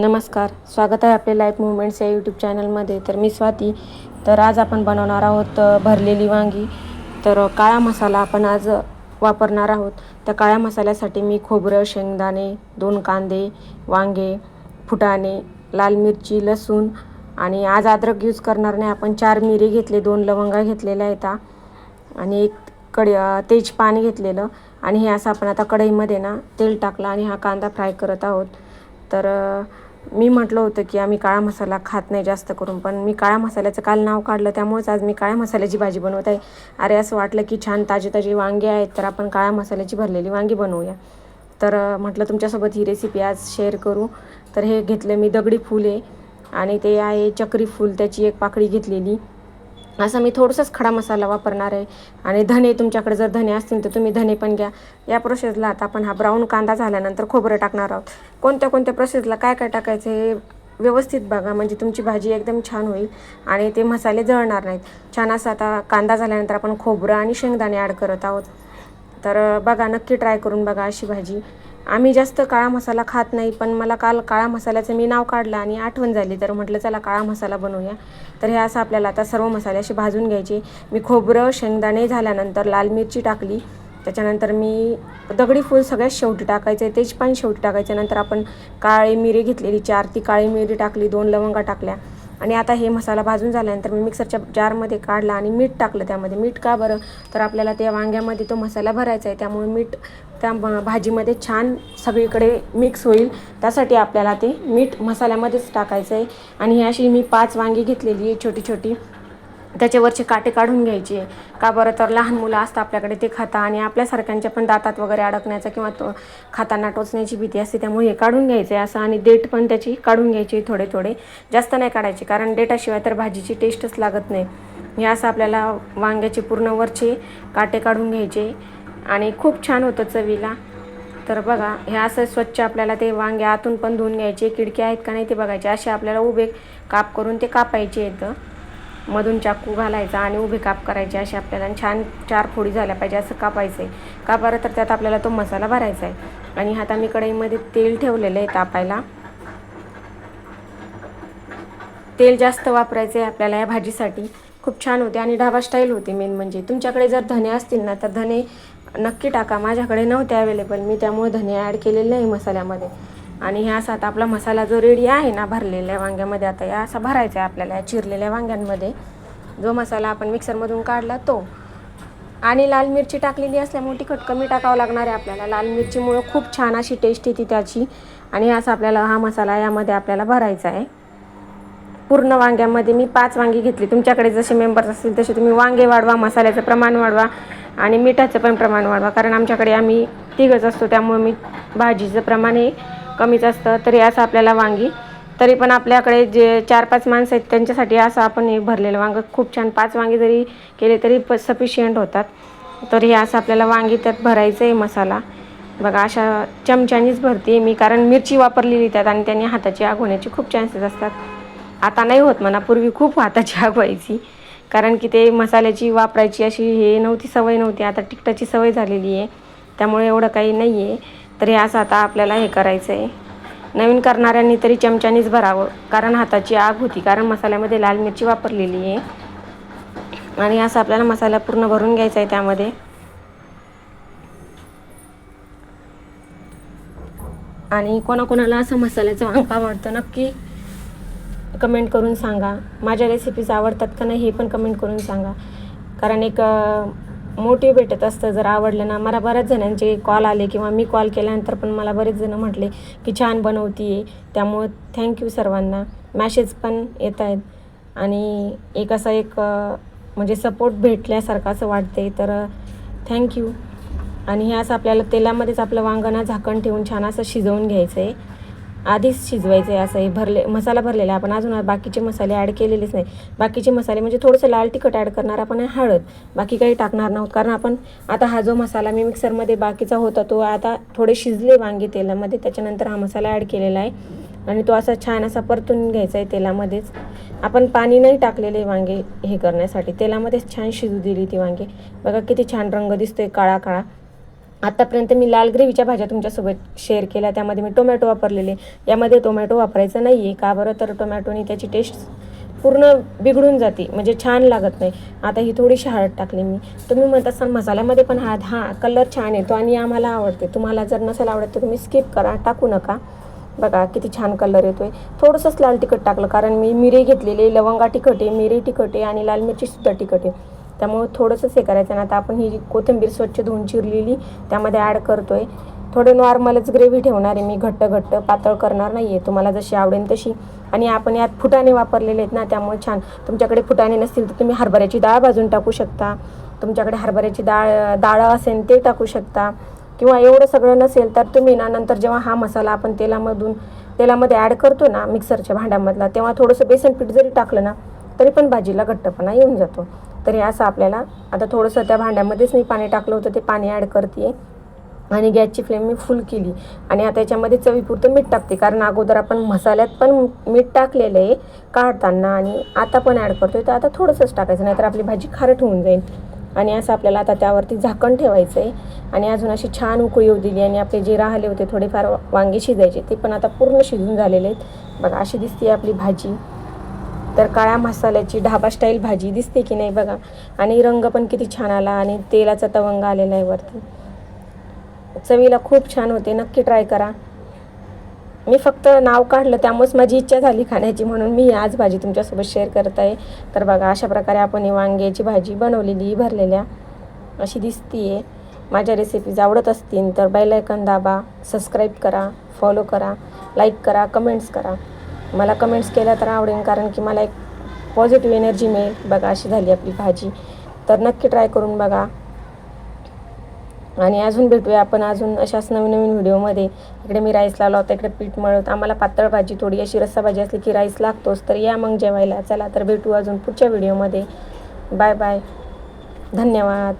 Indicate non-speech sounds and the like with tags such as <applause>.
नमस्कार स्वागत आहे आपले लाईफ मुवमेंट्स या यूट्यूब चॅनलमध्ये तर मी स्वाती. तर आज आपण बनवणार आहोत भरलेली वांगी. तर काळा मसाला आपण आज वापरणार आहोत. त्या काळ्या मसाल्यासाठी मी खोबरं शेंगदाणे दोन कांदे वांगे फुटाणे लाल मिरची लसूण आणि आज अद्रक यूज करणार नाही. आपण चार मिरी घेतले दोन लवंगा घेतलेल्या आहेत. आणि एक कड तेज पाणी घेतलेलं. आणि हे असं आपण आता कढईमध्ये ना तेल टाकलं आणि हा कांदा फ्राय करत आहोत. तर मी म्हटलं होतं की आम्ही काळा मसाला खात नाही जास्त करून पण मी काळ्या मसाल्याचं काल नाव काढलं त्यामुळेच आज मी काळ्या मसाल्याची भाजी बनवत आहे. अरे असं वाटलं की छान ताजी ताजी वांगे आहेत तर आपण काळ्या मसाल्याची भरलेली वांगी बनवूया. तर म्हटलं तुमच्यासोबत ही रेसिपी आज शेअर करू. तर हे घेतलं मी दगडी फुले आहे आणि ते आहे चक्री फूल त्याची एक पाकळी घेतलेली. असं मी थोडंसंच खडा मसाला वापरणार आहे. आणि धने तुमच्याकडे जर धने असतील तर तुम्ही धने पण घ्या. या प्रोसेसला आता आपण हा ब्राऊन कांदा झाल्यानंतर खोबरं टाकणार आहोत. कोणत्या कोणत्या प्रोसेसला काय काय टाकायचं हे व्यवस्थित बघा. म्हणजे तुमची भाजी एकदम छान होईल आणि ते मसाले जळणार नाहीत. छान असं आता कांदा झाल्यानंतर आपण खोबरं आणि शेंगदाणे ॲड करत आहोत. तर बघा नक्की ट्राय करून बघा अशी भाजी. आम्ही जास्त काळा मसाला खात नाही पण मला काल काळा मसाल्याचं मी नाव काढलं आणि आठवण झाली. तर म्हटलं चला काळा मसाला बनवूया. तर हे असं आपल्याला आता सर्व मसाले असे भाजून घ्यायचे. मी खोबरं शेंगदाणे झाल्यानंतर लाल मिरची टाकली. त्याच्यानंतर मी दगडी फूल सगळ्यात शेवटी टाकायचं आहे तेच पण शेवटी टाकायचं. नंतर आपण काळी मिरी घेतलेली चार ती काळी मिरी टाकली दोन लवंगा टाकल्या. आणि आता हे मसाला भाजून झाल्यानंतर मी मिक्सरच्या जारमध्ये काढला आणि मीठ टाकलं त्यामध्ये. मीठ का बरं? तर आपल्याला त्या वांग्यामध्ये तो मसाला भरायचा आहे. त्यामुळे मीठ त्या भाजीमध्ये छान सगळीकडे मिक्स होईल. त्यासाठी आपल्याला ते मीठ मसाल्यामध्येच टाकायचं आहे. आणि ही अशी मी पाच वांगी घेतलेली आहे छोटी छोटी त्याच्यावरचे काटे काढून घ्यायचे. का बरं तर लहान मुलं असतं आपल्याकडे ते खाता आणि आपल्यासारख्यांच्या पण दातात वगैरे अडकण्याचा किंवा तो खाताना टोचण्याची भीती असते त्यामुळे हे काढून घ्यायचे असं आणि देठ पण त्याची काढून घ्यायची थोडे थोडे. जास्त नाही काढायचे कारण देठाशिवाय तर भाजीची टेस्टच लागत नाही. हे असं आपल्याला वांग्याचे पूर्ण वरचे काटे काढून घ्यायचे आणि खूप छान होतं चवीला. तर बघा हे असं स्वच्छ आपल्याला ते वांगे आतून पण धुवून घ्यायचे खिडक्या आहेत का नाही ते बघायचे असे आपल्याला उभे काप करून ते कापायचे येतं मधून चाकू घालायचा आणि उभे काप करायचे असे आपल्याला. छान चार फोडी झाल्या पाहिजे असं कापायचं. आहे कापारं तर त्यात आपल्याला तो मसाला भरायचा आहे. आणि आता मी कढईमध्ये तेल ठेवलेलं आहे तापायला. तेल जास्त वापरायचं आहे आपल्याला या भाजीसाठी. खूप छान होते आणि ढाबा स्टाईल होते मेन म्हणजे. तुमच्याकडे जर धने असतील ना तर धने नक्की टाका. माझ्याकडे नव्हते अवेलेबल मी त्यामुळे धने ॲड केलेले नाही मसाल्यामध्ये. आणि ह्या असा आता आपला मसाला जो रेडी आहे ना भरलेल्या वांग्यामध्ये आता या असा भरायचा आहे आपल्याला या चिरलेल्या वांग्यांमध्ये. जो मसाला आपण मिक्सरमधून काढला तो. आणि लाल मिरची टाकलेली असल्यामुळे तिखट कमी टाकावं लागणार आहे आपल्याला. लाल मिरचीमुळं खूप छान अशी टेस्ट येते त्याची. आणि असा आपल्याला हा मसाला यामध्ये आपल्याला भरायचा आहे. पूर्ण वांग्यामध्ये मी पाच वांगी घेतली. तुमच्याकडे जसे मेंबर्स असतील तसे तुम्ही वांगे वाढवा मसाल्याचं प्रमाण वाढवा आणि मिठाचं पण प्रमाण वाढवा. कारण आमच्याकडे आम्ही तिघच असतो त्यामुळे मी भाजीचं प्रमाण हे कमीच असतं तरी असं आपल्याला वांगी. तरी पण आपल्याकडे जे चार पाच माणसं आहेत त्यांच्यासाठी असं आपण हे भरलेलं वांगं. खूप छान पाच वांगे जरी केले तरी प सफिशियंट होतात. तर हे असं आपल्याला वांगी त्यात भरायचं आहे मसाला. बघा अशा चमच्यानीच भरते मी कारण मिरची वापरलेली त्यात आणि त्यांनी हाताची आग होण्याचे खूप चान्सेस असतात. आता नाही होत म्हणा पूर्वी खूप हाताची <laughs> आग व्हायची कारण की ते मसाल्याची वापरायची अशी हे नव्हती सवय नव्हती. आता तिखटाची सवय झालेली आहे. त्यामुळे एवढं काही नाही आहे तर हे असं आता आपल्याला हे करायचं आहे नवीन करणाऱ्यांनी तरी चमच्यानीच भरावं. कारण हाताची आग होती. कारण मसाल्यामध्ये लाल मिरची वापरलेली आहे. आणि असं आपल्याला मसाला पूर्ण भरून घ्यायचा आहे त्यामध्ये. आणि कोणाकोणाला असं मसाल्याचं वांग आवडतं नक्की कमेंट करून सांगा. माझ्या रेसिपीज आवडतात का नाही हे पण कमेंट करून सांगा. कारण एक मोटिव भेटत असतं. जर आवडलं ना मला बऱ्याच जणांचे कॉल आले किंवा मी कॉल केल्यानंतर पण मला बरेच जण म्हटले की छान बनवती आहे त्यामुळं थँक्यू सर्वांना. मॅसेज पण येत आहेत. आणि एक असा एक म्हणजे सपोर्ट भेटल्यासारखं असं वाटते तर थँक्यू आणि हे असं आपल्याला तेलामध्येच आपलं वांगणा झाकण ठेवून छान असं शिजवून घ्यायचं आहे आधीच शिजवायचं आहे असं हे भरले मसाला भरलेला आहे. आपण अजून बाकीचे मसाले ॲड केलेलेच नाही. बाकीचे मसाले म्हणजे थोडंसं लाल तिखट ॲड करणार आपण आहे हळद. बाकी काही टाकणार नव्हतं. कारण आपण आता हा जो मसाला मी मिक्सरमध्ये बाकीचा होता तो आता थोडे शिजले वांगे तेलामध्ये. त्याच्यानंतर हा मसाला ॲड केलेला आहे. आणि तो असा छान असा परतून घ्यायचा आहे तेलामध्येच. आपण पाणी नाही टाकलेले वांगे हे करण्यासाठी. तेलामध्येच छान शिजू दिली ती वांगे. बघा किती छान रंग दिसतोय काळा काळा. आतापर्यंत मी लाल ग्रेव्हीच्या भाज्या तुमच्यासोबत शेअर केल्या. त्यामध्ये मी टोमॅटो वापरलेले. यामध्ये टोमॅटो वापरायचं नाही आहे का बरं? तर टोमॅटोनी त्याची टेस्ट पूर्ण बिघडून जाते. म्हणजे छान लागत नाही. आता ही थोडीशी हळद टाकली मी. तुम्ही म्हणत असाल मसाल्यामध्ये पण हळद. हां कलर छान येतो आणि आम्हाला आवडते. तुम्हाला जर नसेल आवडत तर तुम्ही स्किप करा. टाकू नका. बघा किती छान कलर येतोय. थोडंसंच लाल तिखट टाकलं. कारण मी मिरे घेतलेले लवंगा तिखट आहे मिरे तिखट आहे आणि लाल मिरचीसुद्धा तिखट आहे. त्यामुळे थोडंसंच हे करायचं आणि आता आपण ही कोथिंबीर स्वच्छ धुवून चिरलेली त्यामध्ये ॲड करतोय. थोडे नॉर्मलच ग्रेव्ही ठेवणार आहे मी घट्ट घट्ट पातळ करणार नाही आहे तुम्हाला जशी आवडेल तशी. आणि आपण यात फुटाणे वापरलेले आहेत ना त्यामुळे छान. तुमच्याकडे फुटाणे नसतील तर तुम्ही हरभऱ्याची डाळ भाजून टाकू शकता. तुमच्याकडे हरभऱ्याची डाळ डाळ असेल ते टाकू शकता. किंवा एवढं सगळं नसेल तर तुम्ही ना नंतर जेव्हा हा मसाला आपण तेलामधून तेलामध्ये ॲड करतो ना मिक्सरच्या भांड्यामधला तेव्हा थोडंसं बेसन पीठ जरी टाकलं ना तरी पण भाजीला घट्टपणा येऊन जातो. तर हे असं आपल्याला आता थोडंसं त्या भांड्यामध्येच मी पाणी टाकलं होतं ते पाणी ॲड करते आणि गॅसची फ्लेम मी फुल केली. आणि आता याच्यामध्ये चवीपुरतं मीठ टाकते कारण अगोदर आपण मसाल्यात पण मीठ टाकलेलं आहे काढताना आणि आता पण ॲड करतोय तर आता थोडंसंच टाकायचं नाहीतर आपली भाजी खारट होऊन जाईल. आणि असं आपल्याला आता त्यावरती झाकण ठेवायचं आहे. आणि अजून अशी छान उकळी येऊ दिली आणि आपले जे राहिले होते थोडेफार वांगे शिजायचे ते पण आता पूर्ण शिजून झालेले आहेत. बघा अशी दिसते आपली भाजी. तर काळ्या मसाल्याची ढाबा स्टाईल भाजी दिसते की नाही बघा. आणि रंग पण किती छान आला आणि तेलाचा तवंग आलेला आहे वरती. चवीला खूप छान होते. नक्की ट्राय करा. मी फक्त नाव काढलं त्यामुळेच माझी इच्छा झाली खाण्याची म्हणून मी आज भाजी तुमच्यासोबत शेअर करत आहे. तर बघा अशा प्रकारे आपण ही वांग्याची भाजी बनवलेली भरलेल्या अशी दिसती आहे माझ्या रेसिपीज आवडत असतील तर बेलायकन दाबा सबस्क्राईब करा फॉलो करा लाईक करा कमेंट्स करा. मला कमेंट्स केल्या तर आवडेल कारण की मला एक पॉझिटिव्ह एनर्जी मिळेल. बघा अशी झाली आपली भाजी. तर नक्की ट्राय करून बघा. आणि अजून भेटूया आपण अजून अशाच नवीन नवीन व्हिडिओमध्ये. इकडे मी राईस लावला होता इकडे पीठ मळत. आम्हाला पातळ भाजी थोडी अशी रस्सा भाजी असली की राईस लागतोच. तर या मग जेवायला. चला तर भेटू अजून पुढच्या व्हिडिओमध्ये. बाय बाय धन्यवाद.